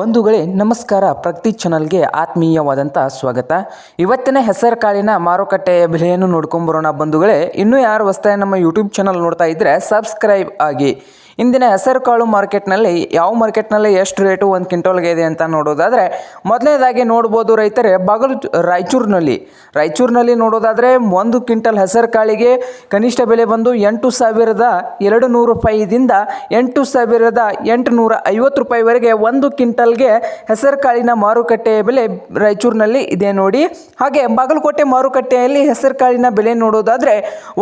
ಬಂಧುಗಳೇ, ನಮಸ್ಕಾರ ಪ್ರಗತಿ ಚಾನಲ್ಗೆ ಆತ್ಮೀಯವಾದಂಥ ಸ್ವಾಗತ. ಇವತ್ತಿನ ಹೆಸರು ಕಾಳಿನ ಮಾರುಕಟ್ಟೆಯ ಬೆಲೆಯನ್ನು ನೋಡ್ಕೊಂಬರೋಣ ಬಂಧುಗಳೇ. ಇನ್ನೂ ಯಾರು ಹೊಸ್ದಾಗಿ ನಮ್ಮ ಯೂಟ್ಯೂಬ್ ಚಾನಲ್ ನೋಡ್ತಾ ಇದ್ದರೆ ಸಬ್ಸ್ಕ್ರೈಬ್ ಆಗಿ. ಇಂದಿನ ಹೆಸರು ಕಾಳು ಮಾರ್ಕೆಟ್ನಲ್ಲಿ ಯಾವ ಮಾರ್ಕೆಟ್ನಲ್ಲಿ ಎಷ್ಟು ರೇಟು ಒಂದು ಕ್ವಿಂಟಲ್ಗೆ ಇದೆ ಅಂತ ನೋಡೋದಾದರೆ, ಮೊದಲನೇದಾಗಿ ನೋಡ್ಬೋದು ರೈತರೇ, ಬಾಗಲು ರಾಯಚೂರಿನಲ್ಲಿ. ರಾಯಚೂರಿನಲ್ಲಿ ನೋಡೋದಾದರೆ ಒಂದು ಕ್ವಿಂಟಲ್ ಹೆಸರು ಕಾಳಿಗೆ ಕನಿಷ್ಠ ಬೆಲೆ ಬಂದು ಎಂಟು ಸಾವಿರದ ಎರಡು ನೂರು ರೂಪಾಯಿದಿಂದ ಎಂಟು ಸಾವಿರದ ಎಂಟುನೂರ ಐವತ್ತು ರೂಪಾಯಿವರೆಗೆ ಒಂದು ಕ್ವಿಂಟಲ್ಗೆ ಹೆಸರು ಕಾಳಿನ ಮಾರುಕಟ್ಟೆಯ ಬೆಲೆ ರಾಯಚೂರಿನಲ್ಲಿ ಇದೆ ನೋಡಿ. ಹಾಗೆ ಬಾಗಲಕೋಟೆ ಮಾರುಕಟ್ಟೆಯಲ್ಲಿ ಹೆಸರು ಕಾಳಿನ ಬೆಲೆ ನೋಡೋದಾದರೆ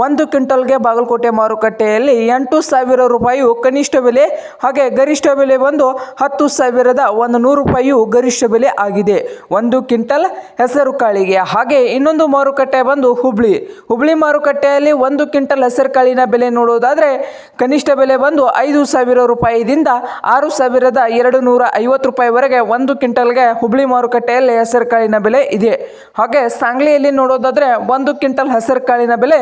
ಒಂದು ಕ್ವಿಂಟಲ್ಗೆ ಬಾಗಲಕೋಟೆ ಮಾರುಕಟ್ಟೆಯಲ್ಲಿ ಎಂಟು ಸಾವಿರ ರೂಪಾಯಿಯು ಕನಿಷ್ಠ ಬೆಲೆ, ಹಾಗೆ ಗರಿಷ್ಠ ಬೆಲೆ ಬಂದು ಹತ್ತು ಸಾವಿರದ ಒಂದು ನೂರು ರೂಪಾಯಿಯು ಗರಿಷ್ಠ ಬೆಲೆ ಆಗಿದೆ. ಒಂದು ಕ್ವಿಂಟಲ್ ಹೆಸರು ಕಾಳಿಗೆ, ಹಾಗೆ ಇನ್ನೊಂದು ಮಾರುಕಟ್ಟೆ ಬಂದು ಹುಬ್ಳಿ. ಹುಬ್ಳಿ ಮಾರುಕಟ್ಟೆಯಲ್ಲಿ ಒಂದು ಕ್ವಿಂಟಲ್ ಹೆಸರು ಕಾಳಿನ ಬೆಲೆ ನೋಡೋದಾದರೆ, ಕನಿಷ್ಠ ಬೆಲೆ ಬಂದು ಐದು ಸಾವಿರ ರೂಪಾಯಿದಿಂದ ಆರು ಸಾವಿರದ ಎರಡು ನೂರ ಐವತ್ತು ರೂಪಾಯಿವರೆಗೆ ಒಂದು ಕ್ವಿಂಟಲ್ಗೆ ಹುಬ್ಳಿ ಮಾರುಕಟ್ಟೆಯಲ್ಲಿ ಹೆಸರು ಕಾಳಿನ ಬೆಲೆ ಇದೆ. ಹಾಗೆ ಸಾಂಗ್ಲಿಯಲ್ಲಿ ನೋಡೋದಾದರೆ, ಒಂದು ಕ್ವಿಂಟಲ್ ಹೆಸರು ಕಾಳಿನ ಬೆಲೆ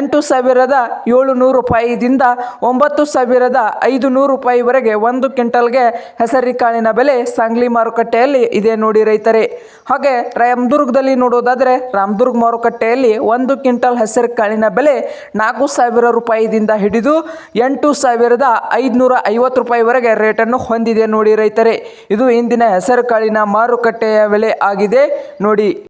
ಎಂಟು ಸಾವಿರದ ಏಳು ನೂರು ರೂಪಾಯಿದಿಂದ ಒಂಬತ್ತು ಸಾವಿರದ ಐದು ನೂರು ರೂಪಾಯಿವರೆಗೆ ಒಂದು ಕ್ವಿಂಟಲ್ಗೆ ಹೆಸರಿ ಕಾಳಿನ ಬೆಲೆ ಸಾಂಗ್ಲಿ ಮಾರುಕಟ್ಟೆಯಲ್ಲಿ ಇದೆ ನೋಡಿ ರೈತರೇ. ಹಾಗೆ ರಾಮದುರ್ಗದಲ್ಲಿ ನೋಡೋದಾದರೆ ರಾಮದುರ್ಗ ಮಾರುಕಟ್ಟೆಯಲ್ಲಿ ಒಂದು ಕ್ವಿಂಟಲ್ ಹೆಸರು ಕಾಳಿನ ಬೆಲೆ ನಾಲ್ಕು ಸಾವಿರ ರೂಪಾಯಿದಿಂದ ಹಿಡಿದು ಎಂಟು ಸಾವಿರದ ಐದುನೂರ ಐವತ್ತು ರೂಪಾಯಿವರೆಗೆ ರೇಟನ್ನು ಹೊಂದಿದೆ ನೋಡಿ ರೈತರೇ. ಇದು ಇಂದಿನ ಹೆಸರು ಕಾಳಿನ ಮಾರುಕಟ್ಟೆಯ ಬೆಲೆ ಆಗಿದೆ ನೋಡಿ.